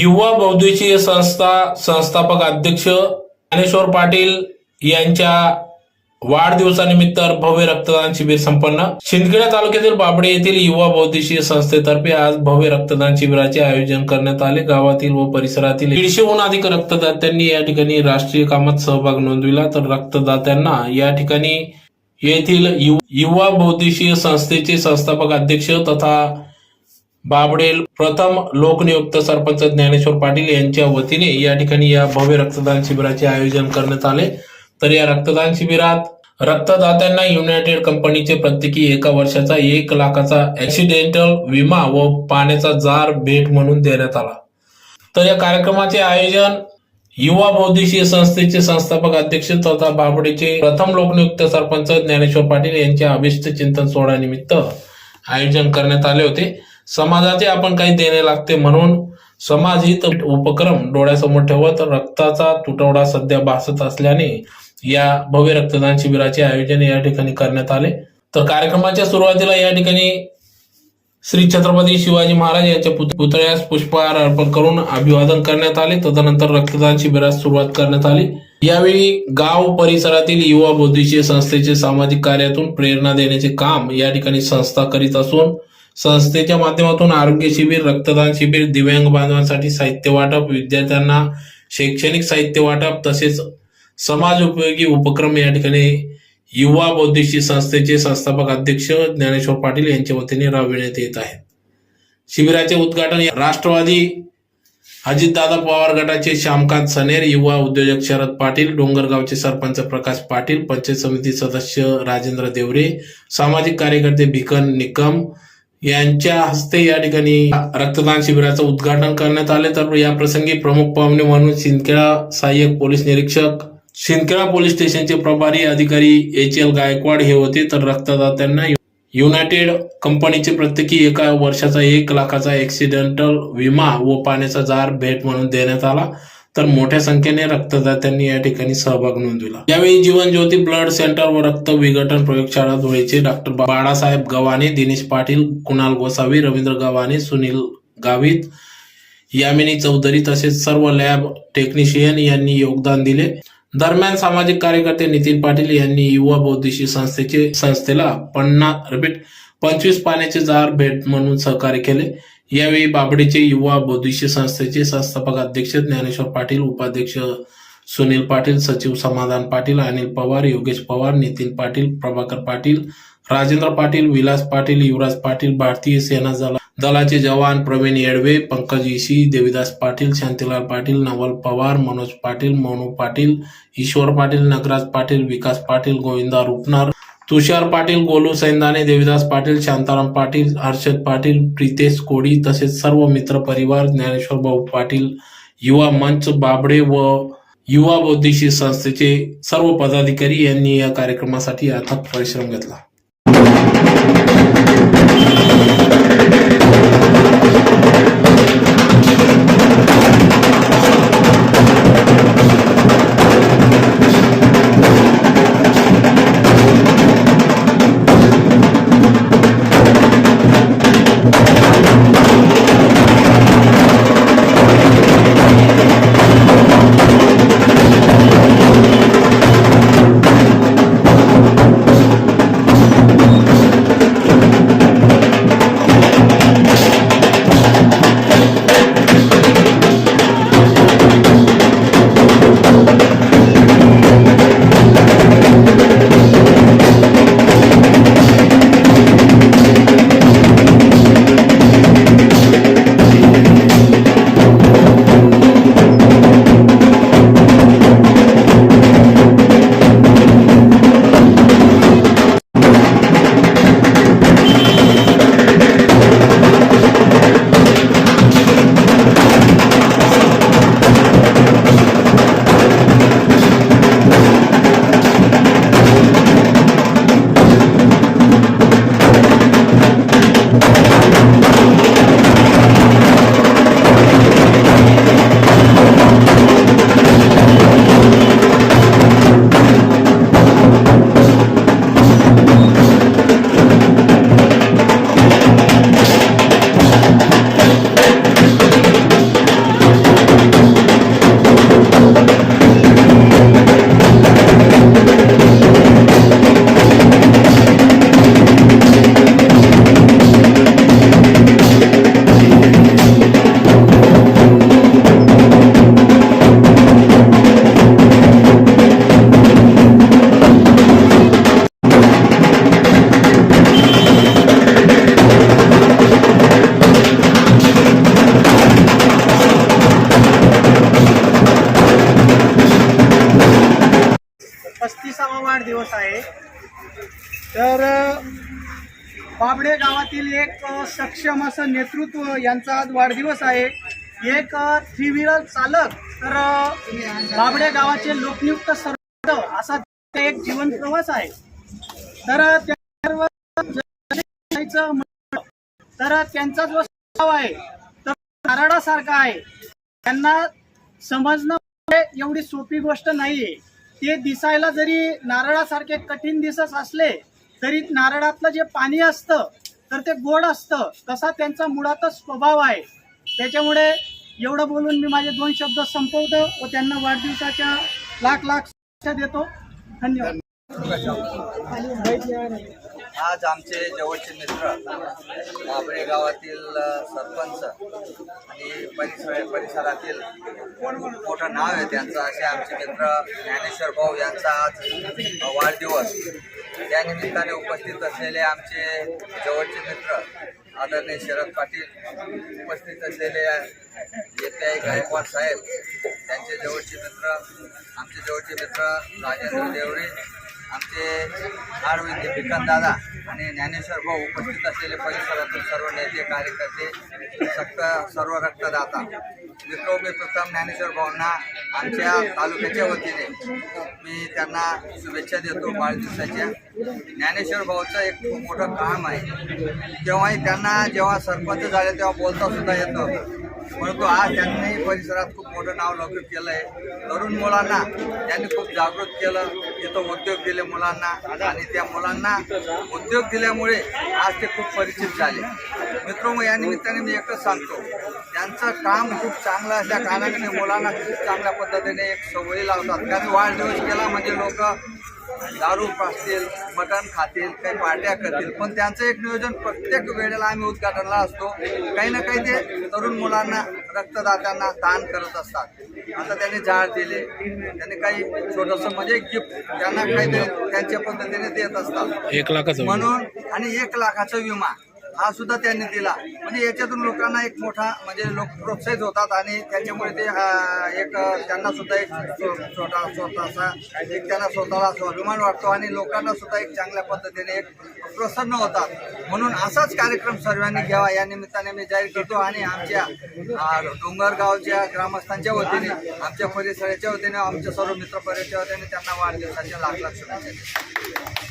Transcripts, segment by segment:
युवा बौद्धिकीय संस्था संस्थापक अध्यक्ष ज्ञानेश्वर पाटील यांच्या वाढदिवसानिमित्त भव्य रक्तदान शिबिर संपन्न. शिंदखेडा तालुक्यातील बाबडे येथील युवा बौद्धिशीय संस्थेतर्फे आज भव्य रक्तदान शिबिराचे आयोजन करण्यात आले. गावातील व परिसरातील दीडशेहून अधिक रक्तदात्यांनी या ठिकाणी राष्ट्रीय कामात सहभाग नोंदविला. तर रक्तदात्यांना या ठिकाणी येथील युवा बौद्धिशीय संस्थेचे संस्थापक अध्यक्ष तथा बाबडेल प्रथम लोकनियुक्त सरपंच ज्ञानेश्वर पाटील यांच्या वतीने या ठिकाणी या भव्य रक्तदान शिबिराचे आयोजन करण्यात आले. तर या रक्तदान शिबिरात रक्तदात्यांना युनायटेड कंपनीचे प्रत्येकी एका वर्षाचा एक लाखाचा ऍक्सिडेंटल विमा व पाण्याचा जार भेट म्हणून देण्यात आला. तर या कार्यक्रमाचे आयोजन युवा बौद्धिशीय संस्थेचे संस्थापक अध्यक्ष तथा बाबडेचे प्रथम लोकनियुक्त सरपंच ज्ञानेश्वर पाटील यांच्या अभिष्ट चिंतन सोहळ्यानिमित्त आयोजन करण्यात आले होते. समाजाचे आपण काही देणे लागते म्हणून समाज हित उपक्रम डोळ्यासमोर ठेवत रक्ताचा तुटवडा सध्या भासत असल्याने या भव्य रक्तदान शिबिराचे आयोजन या ठिकाणी करण्यात आले. तर कार्यक्रमाच्या सुरुवातीला या ठिकाणी श्री छत्रपती शिवाजी महाराज यांच्या पुत- पुतळ्यास पुष्पहार अर्पण करून अभिवादन करण्यात आले. तदनंतर रक्तदान शिबिरास सुरुवात करण्यात आली. यावेळी गाव परिसरातील युवा बौद्धिकीय संस्थेचे सामाजिक कार्यातून प्रेरणा देण्याचे काम या ठिकाणी संस्था करीत असून संस्थेच्या माध्यमातून आरोग्य शिबिर रक्तदान शिबिर दिव्यांग बांधवांसाठी साहित्य वाटप विद्यार्थ्यांना शैक्षणिक साहित्य वाटप तसेच समाज उपयोगी उपक्रम या ठिकाणी युवा बौद्धिक संस्थेचे संस्थापक अध्यक्ष ज्ञानेश्वर पाटील यांच्या वतीने राबविण्यात येत आहे. शिबिराचे उद्घाटन राष्ट्रवादी अजितदादा पवार गटाचे श्यामकांत सनेर युवा उद्योजक शरद पाटील डोंगरगावचे सरपंच प्रकाश पाटील पंचायत समिती सदस्य राजेंद्र देवरे सामाजिक कार्यकर्ते भिकन निकम यांच्या हस्ते या ठिकाणी रक्तदान शिबिराचं उद्घाटन करण्यात आले. तर या प्रसंगी प्रमुख पाहुणे म्हणून शिंदखेडा सहाय्यक पोलीस निरीक्षक शिंदखेडा पोलीस स्टेशनचे प्रभारी अधिकारी एच एल गायकवाड हे होते. तर रक्तदात्यांना युनायटेड कंपनीचे प्रत्येकी एका वर्षाचा एक लाखाचा ऍक्सिडेंटल विमा व पाण्याचा जार भेट म्हणून देण्यात आला. तर मोठ्या संख्येने रक्तदात्यांनी या ठिकाणी सहभाग नोंदविला. यावेळी जीवन ज्योती ब्लड सेंटर व रक्त विघटन प्रयोगशाळा धुळेचे डॉक्टर बाळासाहेब गव्हाणे दिनेश पाटील कुणाल गोसावी रवींद्र गव्हाणे सुनील गावित यामिनी चौधरी तसेच सर्व लॅब टेक्निशियन यांनी योगदान दिले. दरम्यान सामाजिक कार्यकर्ते नितीन पाटील यांनी युवा बौद्धिशी संस्थेचे संस्थेला पन्नास रिपीट पंचवीस पाण्याचे जार भेट म्हणून सहकार्य केले. यावेळी बाबडीचे युवा बौद्धिशी संस्थेचे संस्थापक अध्यक्ष ज्ञानेश्वर पाटील उपाध्यक्ष सुनील पाटील सचिव समाधान पाटील अनिल पवार योगेश पवार नितीन पाटील प्रभाकर पाटील राजेंद्र पाटील विलास पाटील युवराज पाटील भारतीय सेना दला दलाचे जवान प्रवीण येडवे पंकज इशी देविदास पाटील शांतीलाल पाटील नवल पवार मनोज पाटील मोनू पाटील ईश्वर पाटील नगराज पाटील विकास पाटील गोविंदा रुपनार तुषार पाटील गोलू सैंदाने देविदास पाटील शांताराम पाटील हर्षद पाटील प्रितेश कोडी तसेच सर्व मित्र परिवार ज्ञानेश्वर भाऊ पाटील युवा मंच बाबडे व युवा बौद्धिशी संस्थेचे सर्व पदाधिकारी यांनी या कार्यक्रमासाठी अथक परिश्रम घेतला. तर बाबडे गावातील एक सक्षम असं नेतृत्व यांचा आज वाढदिवस आहे. एक थ्री व्हीलर चालक तर बाबडे गावाचे लोकनियुक्त सर्व असा एक जीवन प्रवास आहे. तर त्या सर्व जायचं म्हटलं तर त्यांचा जो स्वभाव आहे तर नारळासारखा आहे. त्यांना समजणं एवढी सोपी गोष्ट नाहीये. ते दिसायला जरी नारळासारखे कठीण दिसत असले तरी नारळातलं जे पाणी असतं तर ते गोड असतं. तसा त्यांचा मुळातच स्वभाव आहे. त्याच्यामुळे एवढं बोलून मी माझे दोन शब्द संपवतो व त्यांना वाढदिवसाच्या लाख लाख देतो. धन्यवाद. आज आमचे जवळचे मित्र बाबळे गावातील सरपंच आणि परिसर परिसरातील मोठं नाव आहे त्यांचं असे आमचे मित्र ज्ञानेश्वर भाऊ यांचा आज वाढदिवस. या निमित्ताने उपस्थित असलेले आमचे जवळचे मित्र आदरणीय शरद पाटील उपस्थित असलेले येत्याई गायकवाड साहेब त्यांचे जवळचे मित्र आमचे जवळचे मित्र राजेंद्र देवरे आमचे आरविंद पिकन दादा आणि ज्ञानेश्वर भाऊ उपस्थित असलेले परिसरातील सर्व नेते कार्यकर्ते सक्त सर्व रक्तदाता मित्र मी प्रथम ज्ञानेश्वर भाऊंना आमच्या तालुक्याच्या वतीने मी त्यांना शुभेच्छा देतो वाढदिवसाच्या ज्ञानेश्वर भाऊचं एक खूप मोठं काम आहे. तेव्हाही त्यांना जेव्हा सरपंच झाले तेव्हा बोलता सुद्धा येतं परंतु आज त्यांनी परिसरात खूप मोठं नाव लौकिक केलं आहे तरुण मुलांना त्यांनी खूप जागृत केलं. तिथं उद्योग दिले मुलांना आणि त्या मुलांना उद्योग दिल्यामुळे आज ते खूप परिचित झाले. मित्र मग या निमित्ताने मी एकच सांगतो. त्यांचं काम खूप चांगलं असल्या कारणाने मुलांना खूप चांगल्या पद्धतीने एक सवयी लावतात. कारण वाढदिवस केला म्हणजे लोक दारू पासतील मटण खातील काही पार्ट्या करतील. पण त्यांचं एक नियोजन प्रत्येक वेळेला आम्ही उद्घाटनला असतो. काही ना काही ते तरुण मुलांना रक्तदात्यांना दान करत असतात. आता त्यांनी झाड दिले. त्यांनी काही छोटंसं म्हणजे गिफ्ट त्यांना काहीतरी त्यांच्या पद्धतीने देत असतात. एक लाखाचं म्हणून आणि एक लाखाचा विमा. हा सुद्धा त्यांनी दिला. म्हणजे याच्यातून लोकांना एक मोठा म्हणजे लोक प्रोत्साहित होतात आणि त्याच्यामुळे ते एक त्यांना सुद्धा एक छो- छोटा स्वतःचा एक त्यांना स्वतःला स्वाभिमान वाटतो आणि लोकांना सुद्धा एक चांगल्या पद्धतीने एक प्रसन्न होतात. म्हणून असाच कार्यक्रम सर्वांनी घ्यावा. या निमित्ताने मी जाहीर करतो आणि आमच्या डोंगरगावच्या ग्रामस्थांच्या वतीने आमच्या परिसराच्या वतीने आमच्या सर्व मित्र परिसराच्या वतीने त्यांना वाढदिवसाच्या लाख लाख शुभेच्छा देतो.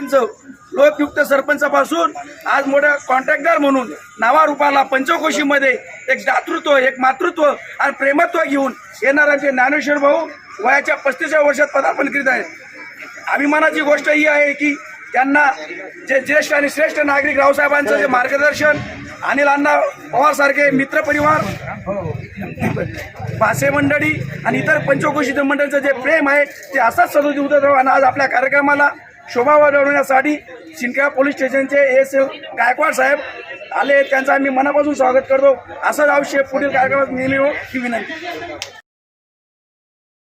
सरपंच लोकयुक्त सरपंचापासून आज मोठ्या कॉन्ट्रॅक्टर म्हणून नावारूपाला पंचकोशीमध्ये एक दातृत्व एक मातृत्व आणि प्रेमत्व घेऊन येणाऱ्यांचे ज्ञानेश्वर भाऊ वयाच्या पस्तीसव्या वर्षात पदार्पण करीत आहेत. अभिमानाची गोष्ट ही आहे की त्यांना जे ज्येष्ठ आणि श्रेष्ठ नागरिक रावसाहेबांचं जे मार्गदर्शन अनिल अण्णा पवारसारखे मित्रपरिवार भासे मंडळी आणि इतर पंचकोशी मंडळीचं जे प्रेम आहे ते असाच सदोदी उदत आणि आज आपल्या कार्यक्रमाला शोभा वाढवण्यासाठी शिंदखेडा पोलीस स्टेशनचे एस गायकवाड साहेब आले त्यांचं आम्ही मनापासून स्वागत करतो. असंच आवश्यक पुढील कार्यक्रमात नेहमी हो ही विनंती.